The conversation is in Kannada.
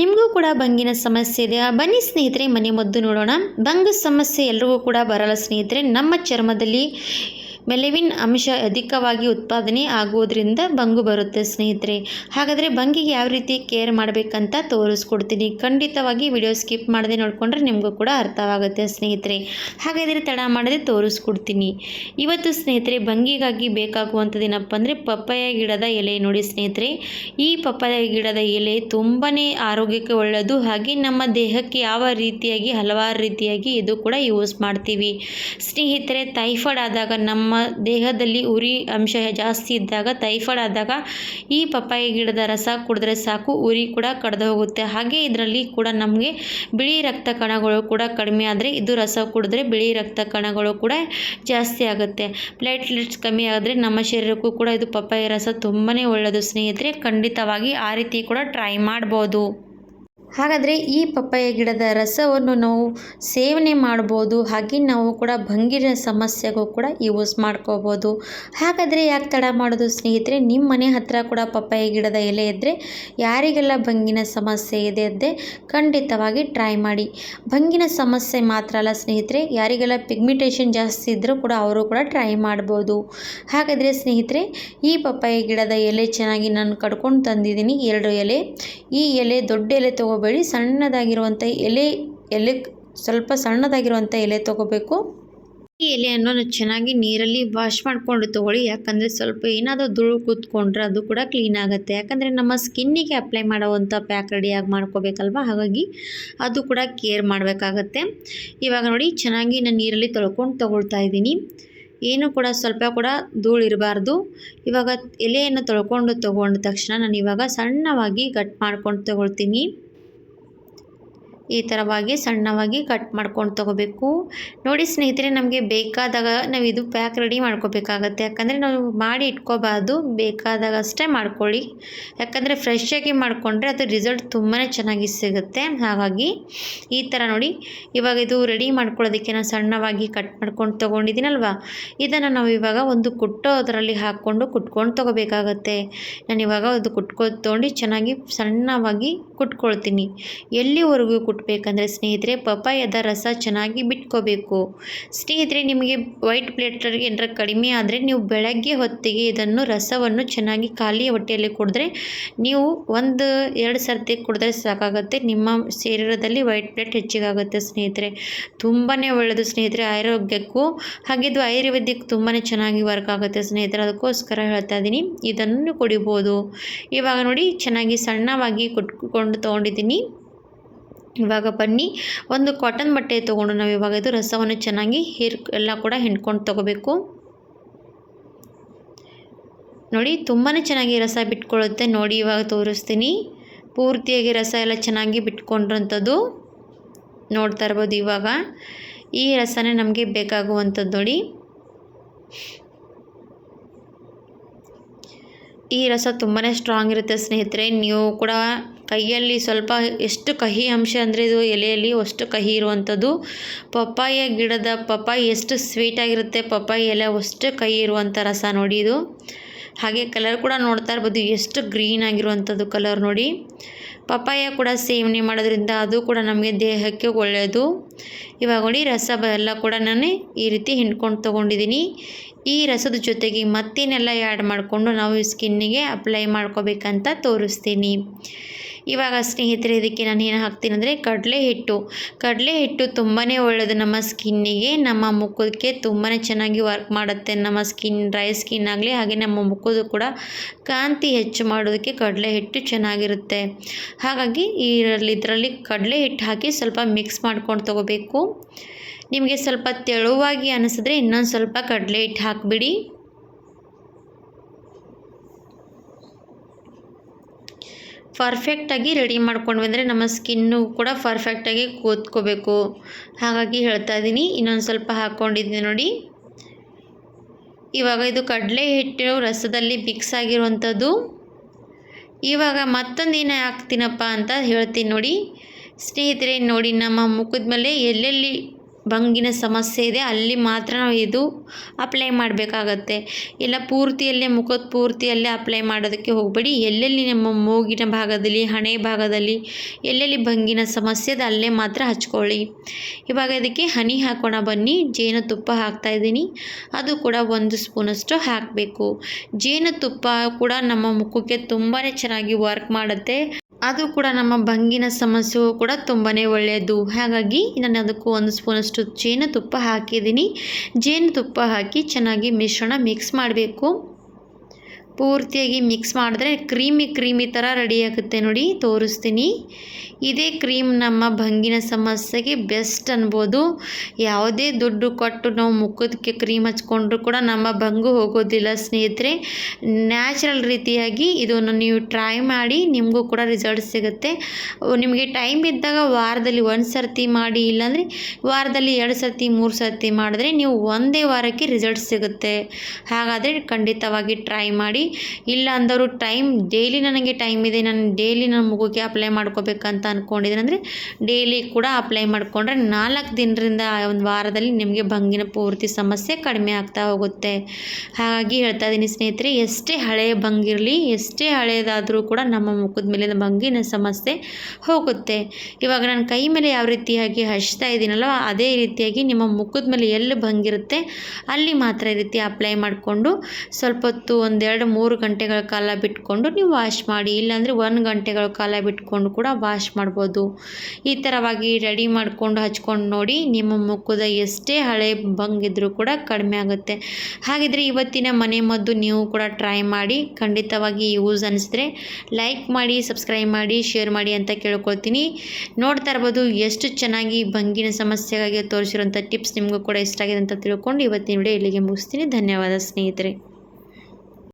ನಿಮಗೂ ಕೂಡ ಬಂಗಿನ ಸಮಸ್ಯೆ ಇದೆಯಾ ಬನ್ನಿ ಸ್ನೇಹಿತರೆ, ಮನೆ ಮದ್ದು ನೋಡೋಣ. ಬಂಗ ಸಮಸ್ಯೆ ಎಲ್ರಿಗೂ ಕೂಡ ಬರಲ್ಲ ಸ್ನೇಹಿತರೆ. ನಮ್ಮ ಚರ್ಮದಲ್ಲಿ ಮೆಲವಿನ್ ಅಂಶ ಅಧಿಕವಾಗಿ ಉತ್ಪಾದನೆ ಆಗುವುದರಿಂದ ಬಂಗು ಬರುತ್ತೆ ಸ್ನೇಹಿತರೆ. ಹಾಗಾದರೆ ಬಂಗಿಗೆ ಯಾವ ರೀತಿ ಕೇರ್ ಮಾಡಬೇಕಂತ ತೋರಿಸ್ಕೊಡ್ತೀನಿ. ಖಂಡಿತವಾಗಿ ವಿಡಿಯೋ ಸ್ಕಿಪ್ ಮಾಡದೆ ನೋಡಿಕೊಂಡ್ರೆ ನಿಮಗೂ ಕೂಡ ಅರ್ಥವಾಗುತ್ತೆ ಸ್ನೇಹಿತರೆ. ಹಾಗಾದರೆ ತಡ ಮಾಡದೆ ತೋರಿಸ್ಕೊಡ್ತೀನಿ. ಇವತ್ತು ಸ್ನೇಹಿತರೆ, ಬಂಗಿಗಾಗಿ ಬೇಕಾಗುವಂಥದ್ದು ಏನಪ್ಪ ಅಂದರೆ ಪಪ್ಪಾಯ ಗಿಡದ ಎಲೆ ನೋಡಿ ಸ್ನೇಹಿತರೆ. ಈ ಪಪ್ಪಾಯ ಗಿಡದ ಎಲೆ ತುಂಬಾ ಆರೋಗ್ಯಕ್ಕೆ ಒಳ್ಳೆಯದು ಹಾಗೆ ನಮ್ಮ ದೇಹಕ್ಕೆ ಯಾವ ರೀತಿಯಾಗಿ ಹಲವಾರು ರೀತಿಯಾಗಿ ಇದು ಕೂಡ ಯೂಸ್ ಮಾಡ್ತೀವಿ. ಸ್ನೇಹಿತರೆ ಟೈಫಾಯ್ಡ್ ಆದಾಗ ನಮ್ಮ ದೇಹದಲ್ಲಿ ಉರಿ ಅಂಶ ಜಾಸ್ತಿ ಇದ್ದಾಗ, ಟೈಫಾಯ್ಡ್ ಆದಾಗ ಈ ಪಪ್ಪಾಯಿ ಗಿಡದ ರಸ ಕುಡಿದ್ರೆ ಸಾಕು, ಉರಿ ಕೂಡ ಕಡಿದು ಹೋಗುತ್ತೆ. ಹಾಗೆ ಇದರಲ್ಲಿ ಕೂಡ ನಮಗೆ ಬಿಳಿ ರಕ್ತ ಕಣಗಳು ಕೂಡ ಕಡಿಮೆ ಆದರೆ ಇದು ರಸ ಕುಡಿದ್ರೆ ಬಿಳಿ ರಕ್ತ ಕಣಗಳು ಕೂಡ ಜಾಸ್ತಿ ಆಗುತ್ತೆ. ಪ್ಲೇಟ್ಲೆಟ್ಸ್ ಕಮ್ಮಿ ಆದರೆ ನಮ್ಮ ಶರೀರಕ್ಕೂ ಕೂಡ ಇದು ಪಪ್ಪಾಯ ರಸ ತುಂಬಾ ಒಳ್ಳೆಯದು ಸ್ನೇಹಿತರೆ, ಖಂಡಿತವಾಗಿ ಆ ರೀತಿ ಕೂಡ ಟ್ರೈ ಮಾಡ್ಬೋದು. ಹಾಗಾದರೆ ಈ ಪಪ್ಪಾಯ ಗಿಡದ ರಸವನ್ನು ನಾವು ಸೇವನೆ ಮಾಡ್ಬೋದು, ಹಾಗೆ ನಾವು ಕೂಡ ಭಂಗಿರ ಸಮಸ್ಯೆಗೂ ಕೂಡ ಯೂಸ್ ಮಾಡ್ಕೋಬೋದು. ಹಾಗಾದರೆ ಯಾಕೆ ತಡ ಮಾಡೋದು ಸ್ನೇಹಿತರೆ ನಿಮ್ಮ ಮನೆ ಹತ್ತಿರ ಕೂಡ ಪಪ್ಪಾಯ ಗಿಡದ ಎಲೆ ಇದ್ದರೆ ಯಾರಿಗೆಲ್ಲ ಭಂಗಿನ ಸಮಸ್ಯೆ ಇದೆ ಅದೇ ಖಂಡಿತವಾಗಿ ಟ್ರೈ ಮಾಡಿ. ಭಂಗಿನ ಸಮಸ್ಯೆ ಮಾತ್ರ ಅಲ್ಲ ಸ್ನೇಹಿತರೆ, ಯಾರಿಗೆಲ್ಲ ಪಿಗ್ಮಿಟೇಷನ್ ಜಾಸ್ತಿ ಇದ್ದರೂ ಕೂಡ ಅವರು ಕೂಡ ಟ್ರೈ ಮಾಡ್ಬೋದು. ಹಾಗಾದರೆ ಸ್ನೇಹಿತರೆ, ಈ ಪಪ್ಪಾಯ ಗಿಡದ ಎಲೆ ಚೆನ್ನಾಗಿ ನಾನು ಕಡ್ಕೊಂಡು ತಂದಿದ್ದೀನಿ, ಎರಡು ಎಲೆ. ಈ ಎಲೆ ದೊಡ್ಡ ಎಲೆ ತೊಗೋಬೇಡಿ ಸಣ್ಣದಾಗಿರುವಂಥ ಎಲೆ ಎಲೆ, ಸ್ವಲ್ಪ ಸಣ್ಣದಾಗಿರುವಂಥ ಎಲೆ ತಗೋಬೇಕು. ಈ ಎಲೆಯನ್ನು ಚೆನ್ನಾಗಿ ನೀರಲ್ಲಿ ವಾಶ್ ಮಾಡಿಕೊಂಡು ತೊಗೊಳ್ಳಿ. ಯಾಕಂದರೆ ಸ್ವಲ್ಪ ಏನಾದರೂ ಧೂಳು ಕೂತ್ಕೊಂಡ್ರೆ ಅದು ಕೂಡ ಕ್ಲೀನ್ ಆಗುತ್ತೆ. ಯಾಕಂದರೆ ನಮ್ಮ ಸ್ಕಿನ್ನಿಗೆ ಅಪ್ಲೈ ಮಾಡೋವಂಥ ಪ್ಯಾಕ್ ರೆಡಿಯಾಗಿ ಮಾಡ್ಕೋಬೇಕಲ್ವ? ಹಾಗಾಗಿ ಅದು ಕೂಡ ಕೇರ್ ಮಾಡಬೇಕಾಗತ್ತೆ. ಇವಾಗ ನೋಡಿ, ಚೆನ್ನಾಗಿ ನಾನು ನೀರಲ್ಲಿ ತೊಳ್ಕೊಂಡು ತೊಗೊಳ್ತಾ ಇದ್ದೀನಿ. ಏನು ಕೂಡ ಸ್ವಲ್ಪ ಕೂಡ ಧೂಳು ಇರಬಾರ್ದು. ಇವಾಗ ಎಲೆಯನ್ನು ತೊಳ್ಕೊಂಡು ತೊಗೊಂಡ ತಕ್ಷಣ ನಾನು ಇವಾಗ ಸಣ್ಣವಾಗಿ ಕಟ್ ಮಾಡ್ಕೊಂಡು ತೊಗೊಳ್ತೀನಿ. ಈ ಥರವಾಗಿ ಸಣ್ಣವಾಗಿ ಕಟ್ ಮಾಡ್ಕೊಂಡು ತೊಗೋಬೇಕು. ನೋಡಿ ಸ್ನೇಹಿತರೆ, ನಮಗೆ ಬೇಕಾದಾಗ ನಾವು ಇದು ಪ್ಯಾಕ್ ರೆಡಿ ಮಾಡ್ಕೋಬೇಕಾಗತ್ತೆ. ಯಾಕಂದರೆ ನಾವು ಮಾಡಿ ಇಟ್ಕೋಬಾರ್ದು. ಬೇಕಾದಾಗ ಅಷ್ಟೇ ಮಾಡ್ಕೊಳ್ಳಿ. ಯಾಕಂದರೆ ಫ್ರೆಶ್ ಆಗಿ ಮಾಡಿಕೊಂಡ್ರೆ ಅದು ರಿಸಲ್ಟ್ ತುಂಬಾ ಚೆನ್ನಾಗಿ ಸಿಗುತ್ತೆ. ಹಾಗಾಗಿ ಈ ಥರ ನೋಡಿ. ಇವಾಗ ಇದು ರೆಡಿ ಮಾಡ್ಕೊಳ್ಳೋದಕ್ಕೆ ನಾನು ಸಣ್ಣವಾಗಿ ಕಟ್ ಮಾಡ್ಕೊಂಡು ತೊಗೊಂಡಿದ್ದೀನಲ್ವ? ಇದನ್ನು ನಾವು ಇವಾಗ ಒಂದು ಕುಟ್ಟೋ ಅದರಲ್ಲಿ ಹಾಕ್ಕೊಂಡು ಕುಟ್ಕೊಂಡು ತೊಗೋಬೇಕಾಗತ್ತೆ. ನಾನು ಇವಾಗ ಅದು ಕುಟ್ಕೊ ತೊಗೊಂಡು ಚೆನ್ನಾಗಿ ಸಣ್ಣವಾಗಿ ಕುಟ್ಕೊಳ್ತೀನಿ. ಎಲ್ಲಿವರೆಗೂ ಕುಟ್ಬೇಕಂದ್ರೆ ಸ್ನೇಹಿತರೆ ಪಪ್ಪಾಯದ ರಸ ಚೆನ್ನಾಗಿ ಬಿಟ್ಕೋಬೇಕು. ಸ್ನೇಹಿತರೆ, ನಿಮಗೆ ವೈಟ್ ಪ್ಲೇಟರ್ಗೆ ಏನಾರ ಕಡಿಮೆ ಆದರೆ ನೀವು ಬೆಳಗ್ಗೆ ಹೊತ್ತಿಗೆ ಇದನ್ನು ರಸವನ್ನು ಚೆನ್ನಾಗಿ ಖಾಲಿ ಹೊಟ್ಟೆಯಲ್ಲಿ ಕುಡಿದ್ರೆ ನೀವು ಒಂದು, ಎರಡು ಸರ್ತಿ ಕುಡಿದ್ರೆ ಸಾಕಾಗುತ್ತೆ. ನಿಮ್ಮ ಶರೀರದಲ್ಲಿ ವೈಟ್ ಪ್ಲೇಟ್ ಹೆಚ್ಚಿಗಾಗುತ್ತೆ ಸ್ನೇಹಿತರೆ. ತುಂಬಾ ಒಳ್ಳೆಯದು ಸ್ನೇಹಿತರೆ ಆರೋಗ್ಯಕ್ಕೂ ಹಾಗೆ ಇದು ಆಯುರ್ವೇದಿಕ್ ತುಂಬಾ ಚೆನ್ನಾಗಿ ವರ್ಕ್ ಆಗುತ್ತೆ ಸ್ನೇಹಿತರೆ. ಅದಕ್ಕೋಸ್ಕರ ಹೇಳ್ತಾ ಇದ್ದೀನಿ, ಇದನ್ನು ಕುಡಿಬೋದು. ಇವಾಗ ನೋಡಿ, ಚೆನ್ನಾಗಿ ಸಣ್ಣವಾಗಿ ಕುಟ್ಕೊಂಡು ತೊಗೊಂಡಿದ್ದೀನಿ. ಇವಾಗ ಬನ್ನಿ. ಒಂದು ಕಾಟನ್ ಬಟ್ಟೆ ತೊಗೊಂಡು ನಾವು ಇವಾಗ ಇದು ರಸವನ್ನು ಚೆನ್ನಾಗಿ ಹೀರ್ ಎಲ್ಲ ಕೂಡ ಹಿಂಡ್ಕೊಂಡು ತೊಗೋಬೇಕು. ನೋಡಿ ತುಂಬಾ ಚೆನ್ನಾಗಿ ರಸ ಬಿಟ್ಕೊಳ್ಳುತ್ತೆ ನೋಡಿ, ಇವಾಗ ತೋರಿಸ್ತೀನಿ. ಪೂರ್ತಿಯಾಗಿ ರಸ ಎಲ್ಲ ಚೆನ್ನಾಗಿ ಬಿಟ್ಕೊಂಡಿರೋಂಥದ್ದು. ನೋಡ್ತಾ ಇರ್ಬೋದು ಇವಾಗ. ಈ ರಸನೇ ನಮಗೆ ಬೇಕಾಗುವಂಥದ್ದು ನೋಡಿ. ಈ ರಸ ತುಂಬಾ ಸ್ಟ್ರಾಂಗ್ ಇರುತ್ತೆ ಸ್ನೇಹಿತರೆ. ನೀವು ಕೂಡ ಕೈಯಲ್ಲಿ ಸ್ವಲ್ಪ ಎಷ್ಟು ಕಹಿ ಅಂಶ ಅಂದರೆ ಇದು ಎಲೆಯಲ್ಲಿ ಅಷ್ಟು ಕಹಿ ಇರುವಂಥದ್ದು ಪಪ್ಪಾಯ ಗಿಡದ ಪಪ್ಪಾಯಿ ಎಷ್ಟು ಸ್ವೀಟಾಗಿರುತ್ತೆ ಪಪ್ಪಾಯಿ ಎಲೆ ಅಷ್ಟು ಕಹಿ ಇರುವಂಥ ರಸ ನೋಡಿ ಇದು. ಹಾಗೆ ಕಲರ್ ಕೂಡ ನೋಡ್ತಾ ಇರ್ಬೋದು. ಎಷ್ಟು ಗ್ರೀನ್ ಆಗಿರುವಂಥದ್ದು ಕಲರ್ ನೋಡಿ. ಪಪ್ಪಾಯ ಕೂಡ ಸೇವನೆ ಮಾಡೋದ್ರಿಂದ ಅದು ಕೂಡ ನಮಗೆ ದೇಹಕ್ಕೆ ಒಳ್ಳೆಯದು. ಇವಾಗ ನೋಡಿ ರಸ ಎಲ್ಲ ಕೂಡ ನಾನು ಈ ರೀತಿ ಹಿಂಡ್ಕೊಂಡು ತೊಗೊಂಡಿದ್ದೀನಿ. ಈ ರಸದ ಜೊತೆಗೆ ಮತ್ತೇನೆಲ್ಲ ಆ್ಯಡ್ ಮಾಡಿಕೊಂಡು ನಾವು ಸ್ಕಿನ್ನಿಗೆ ಅಪ್ಲೈ ಮಾಡ್ಕೋಬೇಕಂತ ತೋರಿಸ್ತೀನಿ. ಇವಾಗ ಸ್ನೇಹಿತರೆ, ಇದಕ್ಕೆ ನಾನು ಏನು ಹಾಕ್ತೀನಿ ಅಂದರೆ ಕಡಲೆ ಹಿಟ್ಟು. ಕಡಲೆ ಹಿಟ್ಟು ತುಂಬಾ ಒಳ್ಳೆಯದು ನಮ್ಮ ಸ್ಕಿನ್ನಿಗೆ. ನಮ್ಮ ಮುಖಕ್ಕೆ ತುಂಬಾ ಚೆನ್ನಾಗಿ ವರ್ಕ್ ಮಾಡುತ್ತೆ. ನಮ್ಮ ಸ್ಕಿನ್ ಡ್ರೈ ಸ್ಕಿನ್ ಆಗಲಿ, ಹಾಗೆ ನಮ್ಮ ಮುಖದ ಕೂಡ ಕಾಂತಿ ಹೆಚ್ಚು ಮಾಡೋದಕ್ಕೆ ಕಡಲೆ ಹಿಟ್ಟು ಚೆನ್ನಾಗಿರುತ್ತೆ. ಹಾಗಾಗಿ ಇದರಲ್ಲಿ ಇದರಲ್ಲಿ ಕಡಲೆ ಹಿಟ್ಟು ಹಾಕಿ ಸ್ವಲ್ಪ ಮಿಕ್ಸ್ ಮಾಡ್ಕೊಂಡು ತೊಗೋಬೇಕು. ನಿಮಗೆ ಸ್ವಲ್ಪ ತೆಳುವಾಗಿ ಅನಿಸಿದ್ರೆ ಇನ್ನೊಂದು ಸ್ವಲ್ಪ ಕಡಲೆ ಹಿಟ್ಟು ಹಾಕಿಬಿಡಿ. ಪರ್ಫೆಕ್ಟಾಗಿ ರೆಡಿ ಮಾಡ್ಕೊಂಡ್ವಿ ಅಂದರೆ ನಮ್ಮ ಸ್ಕಿನ್ನು ಕೂಡ ಪರ್ಫೆಕ್ಟಾಗಿ ಕೂತ್ಕೋಬೇಕು. ಹಾಗಾಗಿ ಹೇಳ್ತಾ ಇದ್ದೀನಿ, ಇನ್ನೊಂದು ಸ್ವಲ್ಪ ಹಾಕ್ಕೊಂಡಿದ್ದೀನಿ ನೋಡಿ. ಇವಾಗ ಇದು ಕಡಲೆ ಹಿಟ್ಟು ರಸದಲ್ಲಿ ಮಿಕ್ಸ್ ಆಗಿರುವಂಥದ್ದು. ಇವಾಗ ಮತ್ತೊಂದು ಏನು ಹಾಕ್ತೀನಪ್ಪ ಅಂತ ಹೇಳ್ತೀನಿ ನೋಡಿ. ಸ್ನೇಹಿತರೆ, ನೋಡಿ ನಮ್ಮ ಮುಖದ ಮೇಲೆ ಎಲ್ಲೆಲ್ಲಿ ಬಂಗಿನ ಸಮಸ್ಯೆ ಇದೆ, ಅಲ್ಲಿ ಮಾತ್ರ ನಾವು ಇದು ಅಪ್ಲೈ ಮಾಡಬೇಕಾಗತ್ತೆ. ಇಲ್ಲ ಪೂರ್ತಿಯಲ್ಲೇ, ಮುಖದ ಪೂರ್ತಿಯಲ್ಲೇ ಅಪ್ಲೈ ಮಾಡೋದಕ್ಕೆ ಹೋಗಬೇಡಿ. ಎಲ್ಲೆಲ್ಲಿ ನಮ್ಮ ಮೂಗಿನ ಭಾಗದಲ್ಲಿ, ಹಣೆ ಭಾಗದಲ್ಲಿ, ಎಲ್ಲೆಲ್ಲಿ ಬಂಗಿನ ಸಮಸ್ಯೆ ಇದೆ, ಅಲ್ಲೇ ಮಾತ್ರ ಹಚ್ಕೊಳ್ಳಿ. ಇವಾಗ ಇದಕ್ಕೆ ಹನಿ ಹಾಕೋಣ ಬನ್ನಿ. ಜೇನುತುಪ್ಪ ಹಾಕ್ತಾ ಇದ್ದೀನಿ. ಅದು ಕೂಡ ಒಂದು ಸ್ಪೂನಷ್ಟು ಹಾಕಬೇಕು. ಜೇನುತುಪ್ಪ ಕೂಡ ನಮ್ಮ ಮುಖಕ್ಕೆ ತುಂಬಾ ಚೆನ್ನಾಗಿ ವರ್ಕ್ ಮಾಡುತ್ತೆ. ಅದು ಕೂಡ ನಮ್ಮ ಬಂಗಿನ ಸಮಸ್ಯೆಗೂ ಕೂಡ ತುಂಬಾ ಒಳ್ಳೆಯದು. ಹಾಗಾಗಿ ನಾನು ಅದಕ್ಕೂ ಒಂದು ಸ್ಪೂನಷ್ಟು ಜೇನುತುಪ್ಪ ಹಾಕಿದ್ದೀನಿ. ಜೇನುತುಪ್ಪ ಹಾಕಿ ಚೆನ್ನಾಗಿ ಮಿಶ್ರಣ ಮಿಕ್ಸ್ ಮಾಡಬೇಕು. ಪೂರ್ತಿಯಾಗಿ ಮಿಕ್ಸ್ ಮಾಡಿದ್ರೆ ಕ್ರೀಮಿ ಕ್ರೀಮಿ ಥರ ರೆಡಿ ಆಗುತ್ತೆ ನೋಡಿ, ತೋರಿಸ್ತೀನಿ. ಇದೇ ಕ್ರೀಮ್ ನಮ್ಮ ಭಂಗಿನ ಸಮಸ್ಯೆಗೆ ಬೆಸ್ಟ್ ಅನ್ಬೋದು. ಯಾವುದೇ ದುಡ್ಡು ಕೊಟ್ಟು ನಾವು ಮುಖದಕ್ಕೆ ಕ್ರೀಮ್ ಹಚ್ಕೊಂಡ್ರು ಕೂಡ ನಮ್ಮ ಭಂಗು ಹೋಗೋದಿಲ್ಲ ಸ್ನೇಹಿತರೆ. ನ್ಯಾಚುರಲ್ ರೀತಿಯಾಗಿ ಇದನ್ನು ನೀವು ಟ್ರೈ ಮಾಡಿ, ನಿಮಗೂ ಕೂಡ ರಿಸಲ್ಟ್ ಸಿಗುತ್ತೆ. ನಿಮಗೆ ಟೈಮ್ ಇದ್ದಾಗ ವಾರದಲ್ಲಿ ಒಂದು ಸರ್ತಿ ಮಾಡಿ, ಇಲ್ಲಾಂದರೆ ವಾರದಲ್ಲಿ ಎರಡು ಸರ್ತಿ, ಮೂರು ಸರ್ತಿ ಮಾಡಿದ್ರೆ ನೀವು ಒಂದೇ ವಾರಕ್ಕೆ ರಿಸಲ್ಟ್ ಸಿಗುತ್ತೆ. ಹಾಗಾದರೆ ಖಂಡಿತವಾಗಿ ಟ್ರೈ ಮಾಡಿ. ಇಲ್ಲ ಅಂದವರು ಟೈಮ್ ಡೈಲಿ ನನಗೆ ಟೈಮ್ ಇದೆ, ನಾನು ಡೈಲಿ ನನ್ನ ಮುಖಕ್ಕೆ ಅಪ್ಲೈ ಮಾಡ್ಕೋಬೇಕಂತ ಅಂದ್ಕೊಂಡಿದ್ದೀನಿ ಅಂದರೆ ಡೈಲಿ ಕೂಡ ಅಪ್ಲೈ ಮಾಡಿಕೊಂಡ್ರೆ ನಾಲ್ಕು ದಿನದಿಂದ ಒಂದು ವಾರದಲ್ಲಿ ನಿಮಗೆ ಭಂಗಿನ ಪೂರ್ತಿ ಸಮಸ್ಯೆ ಕಡಿಮೆ ಆಗ್ತಾ ಹೋಗುತ್ತೆ. ಹಾಗಾಗಿ ಹೇಳ್ತಾ ಇದ್ದೀನಿ ಸ್ನೇಹಿತರೆ, ಎಷ್ಟೇ ಹಳೆಯ ಭಂಗಿರಲಿ ಎಷ್ಟೇ ಹಳೆಯದಾದರೂ ಕೂಡ ನಮ್ಮ ಮುಖದ ಮೇಲಿನ ಭಂಗಿನ ಸಮಸ್ಯೆ ಹೋಗುತ್ತೆ. ಇವಾಗ ನಾನು ಕೈ ಮೇಲೆ ಯಾವ ರೀತಿಯಾಗಿ ಹಚ್ತಾ ಇದ್ದೀನಲ್ಲ ಅದೇ ರೀತಿಯಾಗಿ ನಿಮ್ಮ ಮುಖದ ಮೇಲೆ ಎಲ್ಲಿ ಭಂಗಿರುತ್ತೆ, ಅಲ್ಲಿ ಮಾತ್ರ ಈ ರೀತಿ ಅಪ್ಲೈ ಮಾಡಿಕೊಂಡು ಸ್ವಲ್ಪ ಹೊತ್ತು ಒಂದೆರಡು ಮೂರು ಗಂಟೆಗಳ ಕಾಲ ಬಿಟ್ಕೊಂಡು ನೀವು ವಾಶ್ ಮಾಡಿ, ಇಲ್ಲಾಂದರೆ ಒಂದು ಗಂಟೆಗಳ ಕಾಲ ಬಿಟ್ಕೊಂಡು ಕೂಡ ವಾಶ್ ಮಾಡ್ಬೋದು. ಈ ಥರವಾಗಿ ರೆಡಿ ಮಾಡಿಕೊಂಡು ಹಚ್ಕೊಂಡು ನೋಡಿ, ನಿಮ್ಮ ಮುಖದ ಎಷ್ಟೇ ಹಳೆ ಬಂಗಿದ್ರೂ ಕೂಡ ಕಡಿಮೆ ಆಗುತ್ತೆ. ಹಾಗಿದ್ರೆ ಇವತ್ತಿನ ಮನೆ ಮದ್ದು ನೀವು ಕೂಡ ಟ್ರೈ ಮಾಡಿ, ಖಂಡಿತವಾಗಿ ಯೂಸ್ ಅನಿಸಿದ್ರೆ ಲೈಕ್ ಮಾಡಿ, ಸಬ್ಸ್ಕ್ರೈಬ್ ಮಾಡಿ, ಶೇರ್ ಮಾಡಿ ಅಂತ ಕೇಳ್ಕೊಳ್ತೀನಿ. ನೋಡ್ತಾ ಇರ್ಬೋದು ಎಷ್ಟು ಚೆನ್ನಾಗಿ ಬಂಗಿನ ಸಮಸ್ಯೆಗಾಗಿ ತೋರಿಸಿರುವಂಥ ಟಿಪ್ಸ್ ನಿಮಗೂ ಕೂಡ ಇಷ್ಟ ಆಗಿದೆ ಅಂತ ತಿಳ್ಕೊಂಡು ಇವತ್ತಿನ ವಿಡಿಯೋ ಇಲ್ಲಿಗೆ ಮುಗಿಸ್ತೀನಿ. ಧನ್ಯವಾದ ಸ್ನೇಹಿತರೆ.